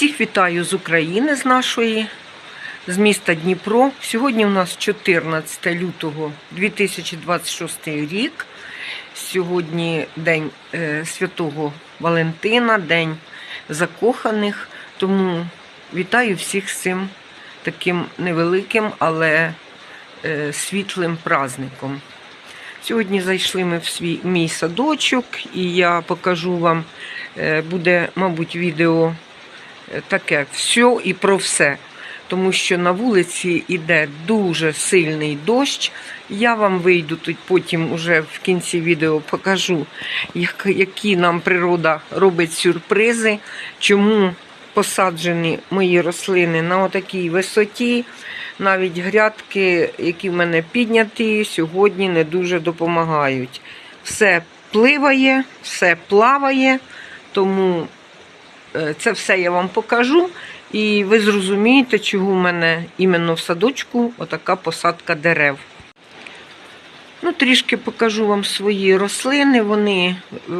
Всіх вітаю з України, з нашої, з міста Дніпро. Сьогодні у нас 14 лютого 2026 рік. Сьогодні День е, Святого Валентина, День закоханих. Тому вітаю всіх з цим таким невеликим, але е, світлим праздником. Сьогодні зайшли ми в свій мій садочок, і я покажу вам, е, буде, мабуть, відео таке все і про все. Тому що на вулиці йде дуже сильний дощ. Я вам вийду тут потім уже в кінці відео покажу, як- які нам природа робить сюрпризи, чому посаджені мої рослини на отакій висоті. Навіть грядки, які в мене підняті, сьогодні не дуже допомагають. Все пливає, все плаває, тому це все я вам покажу. І ви зрозумієте, чого в мене іменно в садочку отака посадка дерев. Ну, трішки покажу вам свої рослини. Вони е,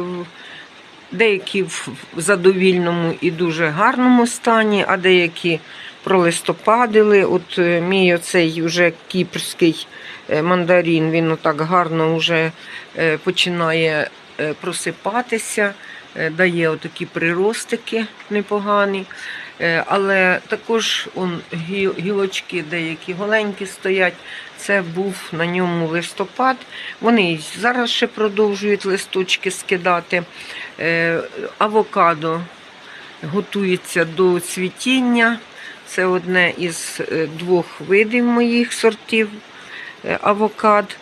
деякі в задовільному і дуже гарному стані, а деякі пролистопадили. От е, мій оцей вже кіпрський е, мандарин, він отак гарно вже е, починає е, просипатися, е, дає отакі приростики непогані. Е, Але також он, гілочки деякі голенькі стоять. Це був на ньому листопад. Вони зараз ще продовжують листочки скидати. Е, Авокадо готується до цвітіння. Це одне із е, двох видів моїх сортів е, авокад.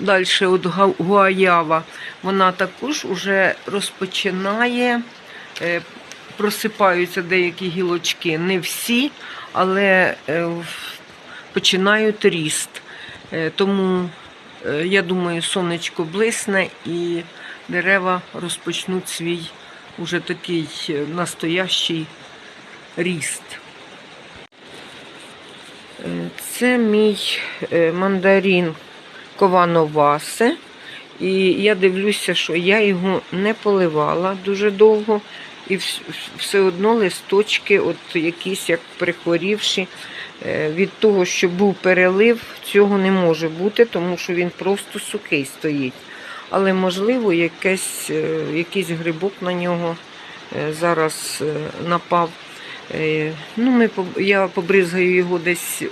Далі от гуаява, вона також вже розпочинає, е, просипаються деякі гілочки, не всі, але е, починають ріст. Е, Тому я думаю, сонечко блисне і дерева розпочнуть свій уже такий настоящий ріст. Це мій мандарин Ковановасе. І я дивлюся, що я його не поливала дуже довго. І все одно листочки, от якісь як прихворівші. Е, Від того, що був перелив, цього не може бути, тому що він просто сухий стоїть. Але можливо, якесь, е, якийсь грибок на нього е, зараз напав. Ну, ми, я побризгаю його десь,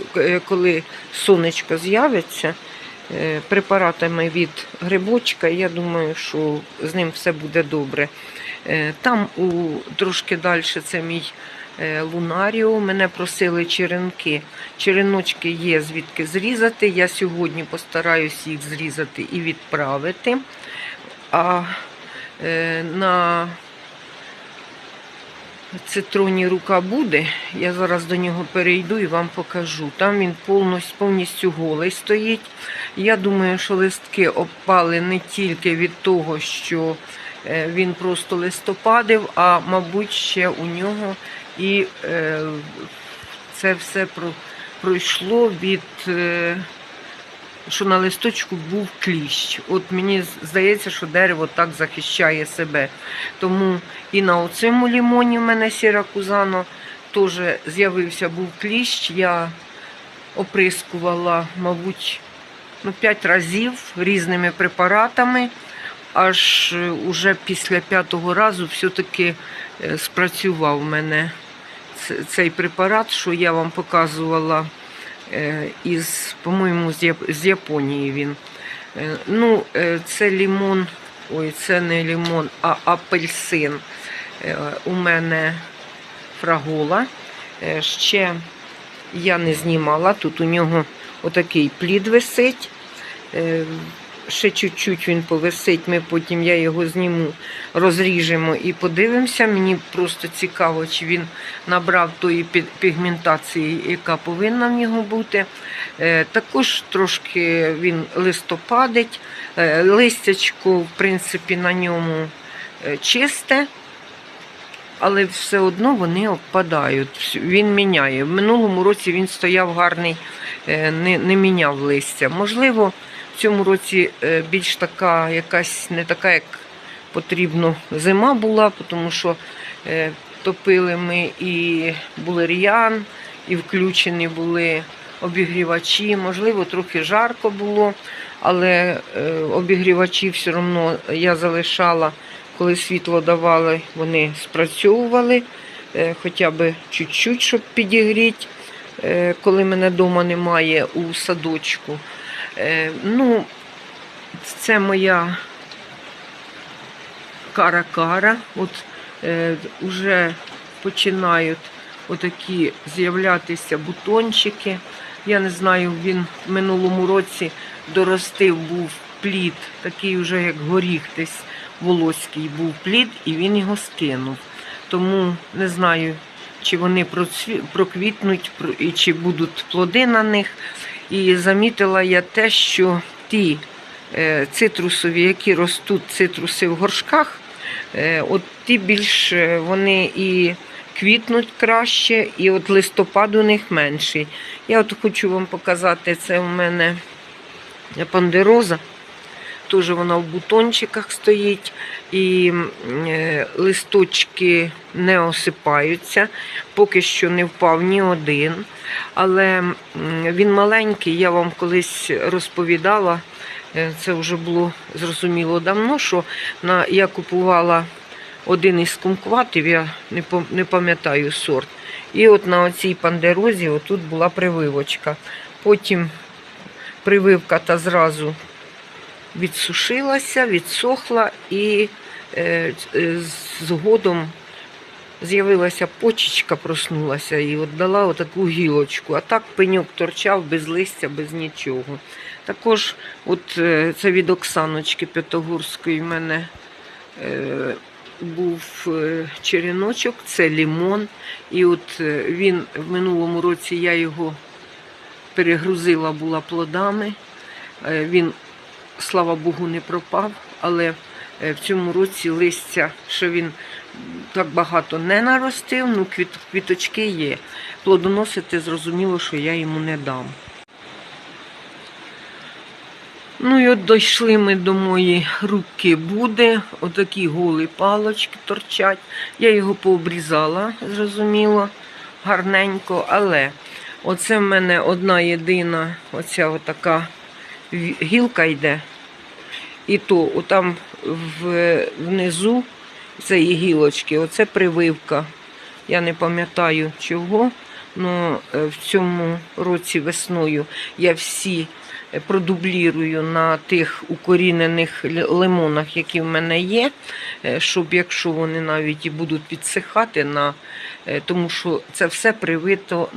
коли сонечко з'явиться препаратами від грибочка. Я думаю, що з ним все буде добре. Е, Там у трошки далі це мій е, лунаріо. Мене просили черенки. Череночки є звідки зрізати. Я сьогодні постараюсь їх зрізати і відправити. А е, на цитроні рука буде. Я зараз до нього перейду і вам покажу. Там він повністю, повністю голий стоїть. Я думаю, що листки опали не тільки від того, що е, він просто листопадив, а мабуть, ще у нього і е, це все про, пройшло від. Що на листочку був кліщ. От мені здається, що дерево так захищає себе. Тому і на оцьому лімоні в мене сіракузано теж з'явився був кліщ. Я оприскувала, мабуть, ну, 5 разів різними препаратами. Аж е, уже після п'ятого разу все-таки е, спрацював мене цей препарат, що я вам показувала із, по-моєму, з Японії він. Е, Ну, е, це лімон, ой, це не лімон, а апельсин. Е, У мене фрагола. Е, Ще я не знімала. Тут у нього отакий плід висить. Ще чуть-чуть він повисить, ми потім я його зніму, розріжемо і подивимося. Мені просто цікаво, чи він набрав тої пігментації, яка повинна в нього бути. Е, Також трошки він листопадить, Е, листячко, в принципі, на ньому е, чисте, але все одно вони опадають. Вс- Він міняє. В минулому році він стояв гарний, не, не міняв листя. Можливо, в цьому році е, більш така якась не така, як потрібно зима була, тому що е, топили ми і булер'ян, і включені були обігрівачі. Можливо, трохи жарко було, але е, обігрівачі все одно я залишала, коли світло давали, вони спрацьовували хоча б чуть-чуть, щоб підігріти, коли мене вдома немає у садочку. Е, Ну, це моя кара-кара. От е, починають отакі з'являтися бутончики. Я не знаю, він в минулому році доростив був плід, такий вже як горіх десь волоський був плід, і він його скинув. Тому не знаю, чи вони проквітнуть і чи будуть плоди на них. І замітила я те, що ті е, цитрусові, які ростуть цитруси в горшках, е, от ті більш е, вони і квітнуть краще, і от листопад у них менший. Я от хочу вам показати, це у мене пандероза. Теж вона в бутончиках стоїть, і е, листочки не осипаються. Поки що не впав ні один. Але він маленький, я вам колись розповідала. е, Це вже було зрозуміло давно, що я купувала один із кумкватів, я не пам'ятаю сорт. І от на оцій пандерозі отут була прививочка. Потім прививка та зразу відсушилася, відсохла і е, е, згодом з'явилася почечка, проснулася і от отаку гілочку. А так пеньок торчав без листя, без нічого. Також от е, це від Оксаночки П'ятогурської в мене був череночок, це лімон. І от він в минулому році я його перегрузила була плодами. Він, слава Богу, не пропав, але е, в цьому році листя, що він так багато не наростив, ну квіт, квіточки є. Плодоносити зрозуміло, що я йому не дам. Ну і от дійшли ми до моєї руки буде. Отакі голі палочки торчать. Я його пообрізала, зрозуміло, гарненько, але оце в мене одна єдина, оця отака гілка йде. І то отам в, внизу цієї гілочки, оце прививка. Я не пам'ятаю чого, але в цьому році весною я всі е, продублірую на тих укорінених лимонах, які в мене є, е, щоб якщо вони навіть і будуть підсихати, на, е, тому що це все привито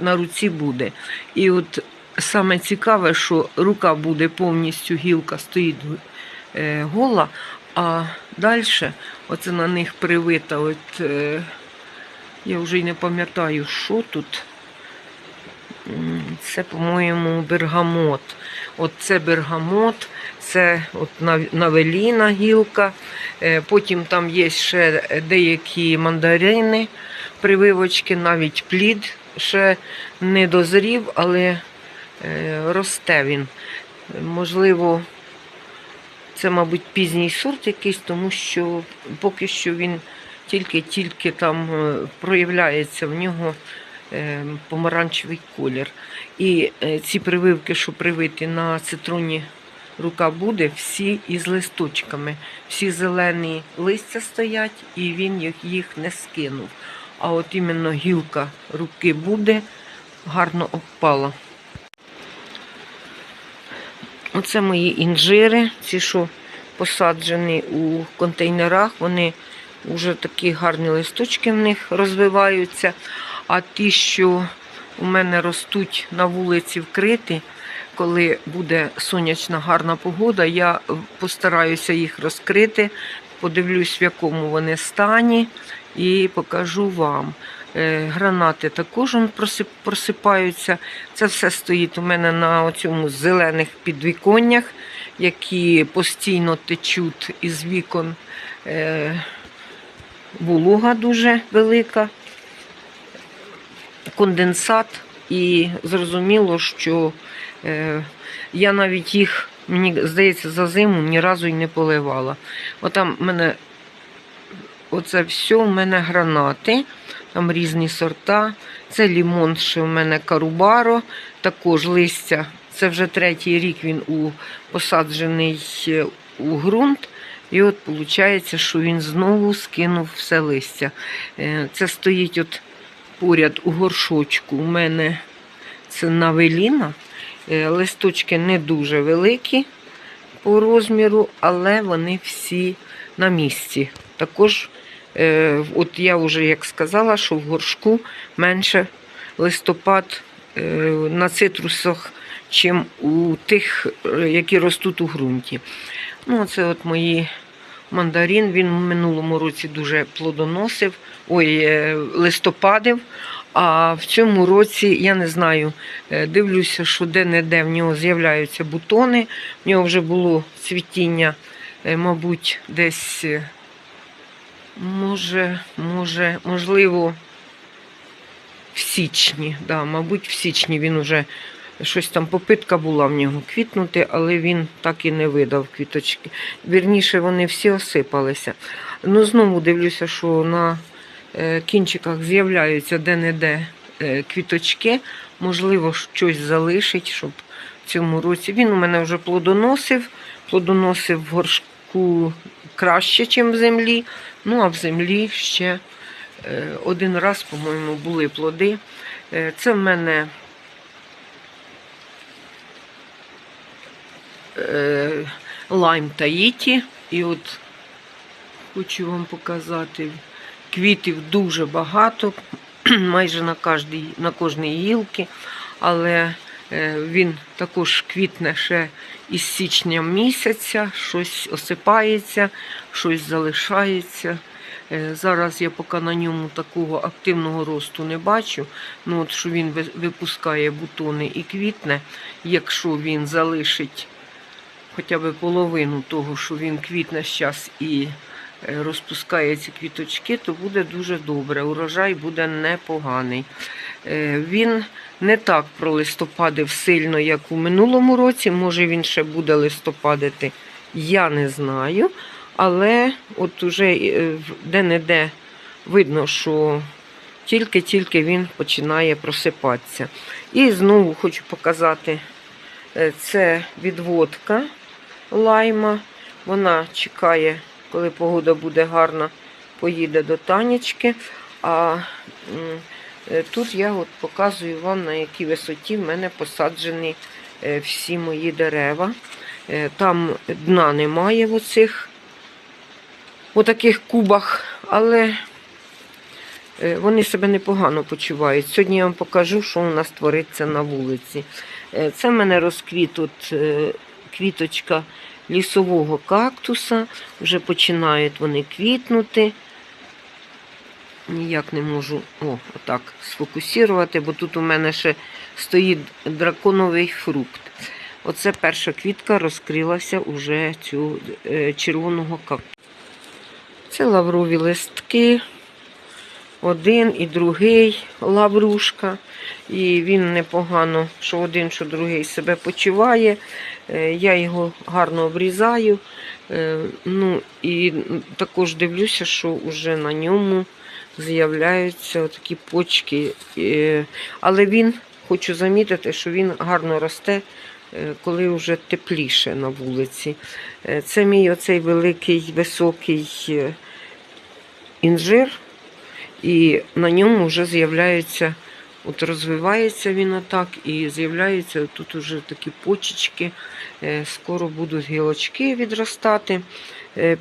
на руці буде. І от саме цікаве, що рука буде повністю гілка стоїть е, гола, а далі оце на них привита. От, е, я вже й не пам'ятаю, що тут. Це, по-моєму, бергамот. От це бергамот, це от навеліна гілка. Е, Потім там є ще деякі мандарини, прививочки, навіть плід ще не дозрів, але росте він. Можливо, це, мабуть, пізній сорт якийсь, тому що поки що він тільки-тільки там е, проявляється в нього е, помаранчевий колір. І е, ці прививки, що привиті на цитроні рука буде, всі із листочками. Всі зелені листя стоять, і він їх не скинув. А от іменно гілка руки буде гарно обпала. Оце мої інжири, ці, що посаджені у контейнерах, вони вже такі гарні листочки в них розвиваються. А ті, що у мене ростуть на вулиці вкриті, коли буде сонячна гарна погода, я постараюся їх розкрити, подивлюсь, в якому вони стані, і покажу вам. Е, Гранати також просипаються. Це все стоїть у мене на цьому зелених підвіконнях, які постійно течуть із вікон. Е, Волуга дуже велика, конденсат, і зрозуміло, що е, я навіть їх, мені здається, за зиму ні разу й не поливала. Отам в мене оце все у мене гранати, там різні сорта. Це лімон, що в мене карубаро, також листя. Це вже третій рік він у, посаджений е, у ґрунт. І от виходить, що він знову скинув все листя. Е, Це стоїть от поряд у горшочку. У мене це навеліна. Е, Листочки не дуже великі по розміру, але вони всі на місці. Також, от я вже як сказала, що в горшку менше листопад е, на цитрусах, чим у тих, е, які ростуть у ґрунті. Ну, це от мої мандарин. Він в минулому році дуже плодоносив, ой, е, листопадив. А в цьому році я не знаю, е, дивлюся, що де-не-де в нього з'являються бутони. В нього вже було цвітіння, е, мабуть, десь, е, може, може, можливо, в січні. Да, мабуть, в січні він уже щось там попитка була в нього квітнути, але він так і не видав квіточки. Вірніше, вони всі осипалися. Ну, знову дивлюся, що на е, кінчиках з'являються де-не-де е, квіточки. Можливо, щось залишить, щоб в цьому році. Він у мене вже плодоносив, плодоносив в горшку краще, ніж в землі. Ну, а в землі ще е, один раз, по-моєму, були плоди. Е, Це в мене е, лайм Таїті. І от хочу вам показати, квітів дуже багато, майже на кожній, гілці, але він також квітне ще із січня місяця, щось осипається, щось залишається. Е, Зараз я поки на ньому такого активного росту не бачу. Ну от що він випускає бутони і квітне, якщо він залишить хоча б половину того, що він квітне зараз і е, розпускає ці квіточки, то буде дуже добре. Урожай буде непоганий. Е, Він не так пролистопадив сильно, як у минулому році. Може він ще буде листопадити, я не знаю. Але от уже е, де-не-де видно, що тільки-тільки він починає просипатися. І знову хочу показати е, це відводка лайма. Вона чекає, коли погода буде гарна, поїде до танечки. А тут я от показую вам, на якій висоті в мене посаджені е, всі мої дерева. Е, Там дна немає в оцих таких кубах, але е, вони себе непогано почувають. Сьогодні я вам покажу, що у нас твориться на вулиці. Е, Це в мене розквіт от, е, квіточка лісового кактуса. Вже починають вони квітнути. Ніяк не можу о, отак сфокусувати, бо тут у мене ще стоїть драконовий фрукт. Оце перша квітка розкрилася уже цю е, червоного кактуса. Це лаврові листки. Один і другий лаврушка. І він непогано, що один, що другий себе почуває. Е, Я його гарно обрізаю. Е, Ну і також дивлюся, що вже на ньому з'являються такі почки. Але він, хочу замітити, що він гарно росте, е, коли вже тепліше на вулиці. Е, Це мій оцей великий високий е, інжир, і на ньому вже з'являються, от розвивається він отак, і з'являються тут уже такі почечки. Скоро будуть гілочки відростати.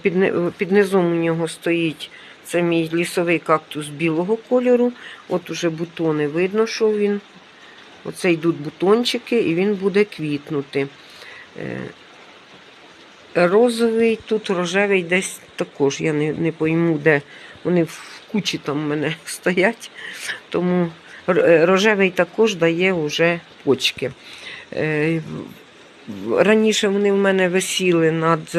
Під, під низом у нього стоїть це мій лісовий кактус білого кольору. От уже бутони видно, що він. Оце йдуть бутончики, і він буде квітнути. Е, Розовий, тут рожевий десь також. Я не, не пойму, де вони в кучі там в мене стоять. Тому е, рожевий також дає вже почки. Е, Раніше вони в мене висіли над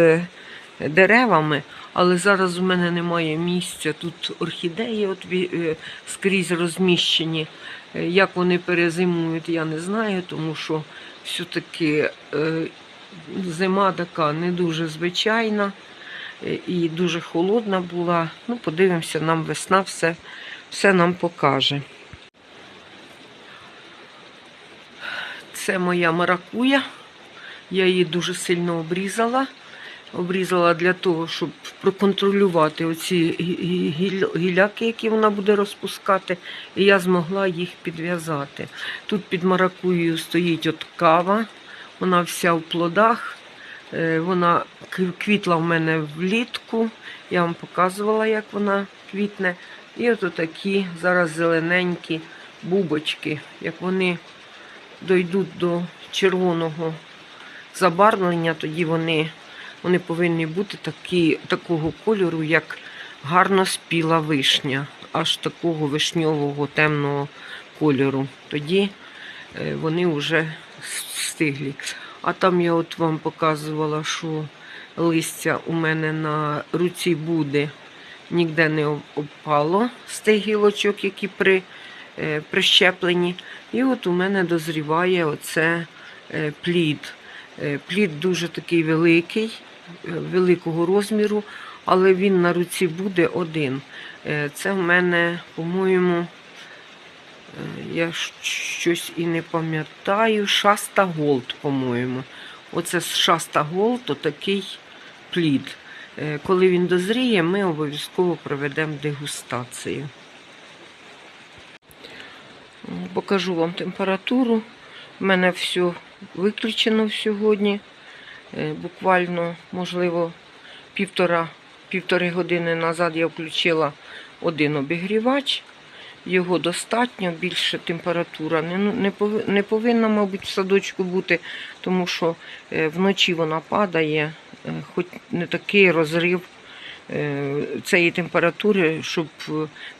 деревами, але зараз у мене немає місця. Тут орхідеї от е, скрізь розміщені. Е, Як вони перезимують, я не знаю, тому що все-таки е, зима така не дуже звичайна. і дуже холодна була. Ну, подивимося, нам весна все, все нам покаже. Це моя маракуя. Я її дуже сильно обрізала. Обрізала для того, щоб проконтролювати оці гі- гі- гіляки, які вона буде розпускати, і я змогла їх підв'язати. Тут під маракуєю стоїть от кава, вона вся в плодах. Е, Вона квітла в мене влітку. Я вам показувала, як вона квітне. І от такі зараз зелененькі бубочки, як вони дойдуть до червоного забарвлення, тоді вони, вони повинні бути такі, такого кольору, як гарно спіла вишня, аж такого вишньового темного кольору. Тоді е, вони вже стиглі. А там я от вам показувала, що листя у мене на руці буде ніде не обпало з тих гілочок, які при, е, прищеплені. І от у мене дозріває оце е, плід. Е, Плід дуже такий великий, е, великого розміру, але він на руці буде один. Е, Це в мене, по-моєму, я щось і не пам'ятаю. Шаста Голд, по-моєму. Оце Шаста Голд, отакий плід. Коли він дозріє, ми обов'язково проведемо дегустацію. Покажу вам температуру. У мене все виключено сьогодні. Е, Буквально, можливо, півтора, півтори години назад я включила один обігрівач. Його достатньо, більше температура не, ну, повинна, мабуть, в садочку бути, тому що е, вночі вона падає, е, хоч не такий розрив цієї температури, щоб е,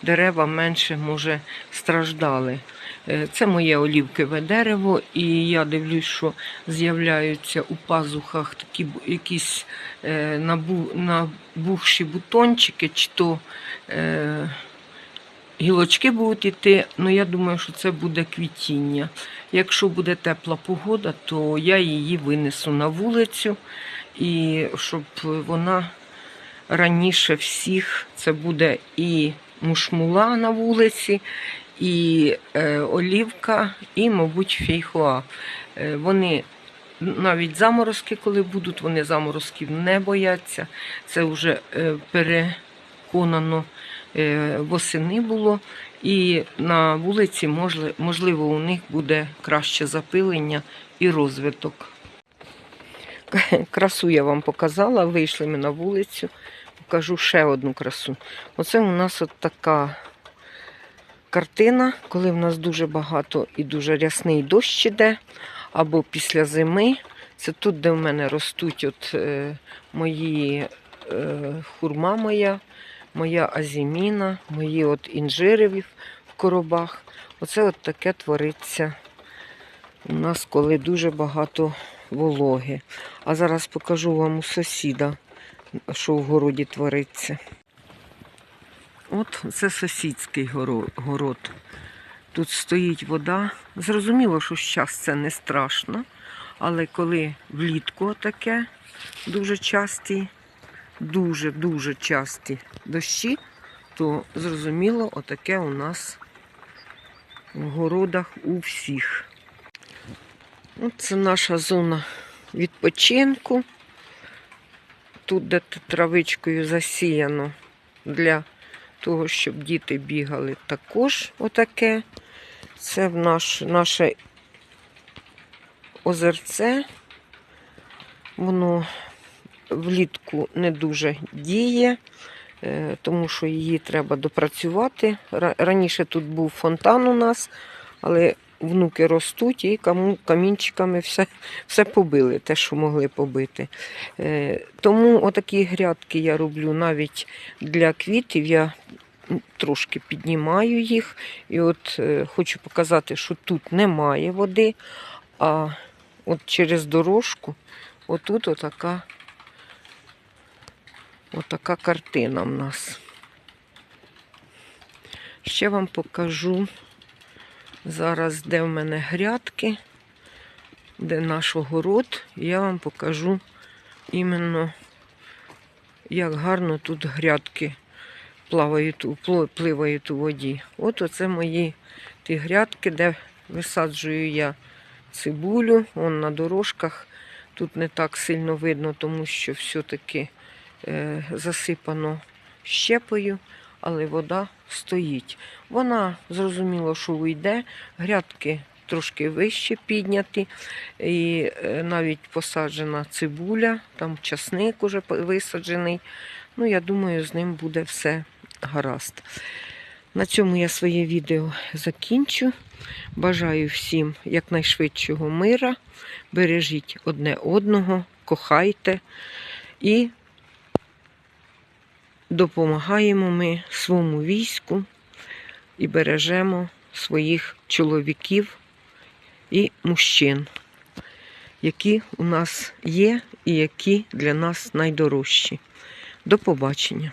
дерева менше може страждали. Е, Це моє олівкове дерево, і я дивлюсь, що з'являються у пазухах такі якісь е, набу, набухші бутончики, чи то е, гілочки будуть йти. Ну я думаю, що це буде квітіння. Якщо буде тепла погода, то я її винесу на вулицю, і щоб вона раніше всіх це буде і мушмула на вулиці, і е, олівка, і, мабуть, фейхоа. Е, вони навіть заморозки, коли будуть, вони заморозків не бояться. Це вже е, переконано восени було. І на вулиці, можливо, у них буде краще запилення і розвиток. Красу я вам показала, вийшли ми на вулицю. Покажу ще одну красу. Оце у нас от така картина, коли в нас дуже багато і дуже рясний дощ іде, або після зими. Це тут, де в мене ростуть от, е, мої е, хурма моя, моя азіміна, мої от інжири в коробах. Оце от таке твориться у нас, коли дуже багато вологи. А зараз покажу вам у сусіда, що в городі твориться. От це сусідський город. Тут стоїть вода. Зрозуміло, що зараз це не страшно, але коли влітку таке дуже часті, дуже-дуже часті дощі, то зрозуміло, отаке у нас в городах у всіх. От це наша зона відпочинку. Тут, де травичкою засіяно для того, щоб діти бігали, також отаке. Це в наш, наше озерце. Воно влітку не дуже діє, е, тому що її треба допрацювати. Раніше тут був фонтан у нас, але внуки ростуть і каму- камінчиками все, все побили, те, що могли побити. Е, Тому отакі грядки я роблю навіть для квітів. Я трошки піднімаю їх. І от е, хочу показати, що тут немає води, а от через дорожку отут отака, отака картина в нас. Ще вам покажу зараз, де в мене грядки, де наш огород. Я вам покажу іменно як гарно тут грядки пливають у воді. От оце мої ті грядки, де висаджую я цибулю. Вон на дорожках. Тут не так сильно видно, тому що все-таки е, засипано щепою, але вода стоїть. Вона зрозуміло, що уйде. Грядки трошки вище підняті, і е, навіть посаджена цибуля, там часник уже висаджений. Ну, я думаю, з ним буде все гаразд. На цьому я своє відео закінчу. Бажаю всім якнайшвидшого мира. Бережіть одне одного, кохайте і допомагаємо ми своєму війську і бережемо своїх чоловіків і мужчин, які у нас є і які для нас найдорожчі. До побачення!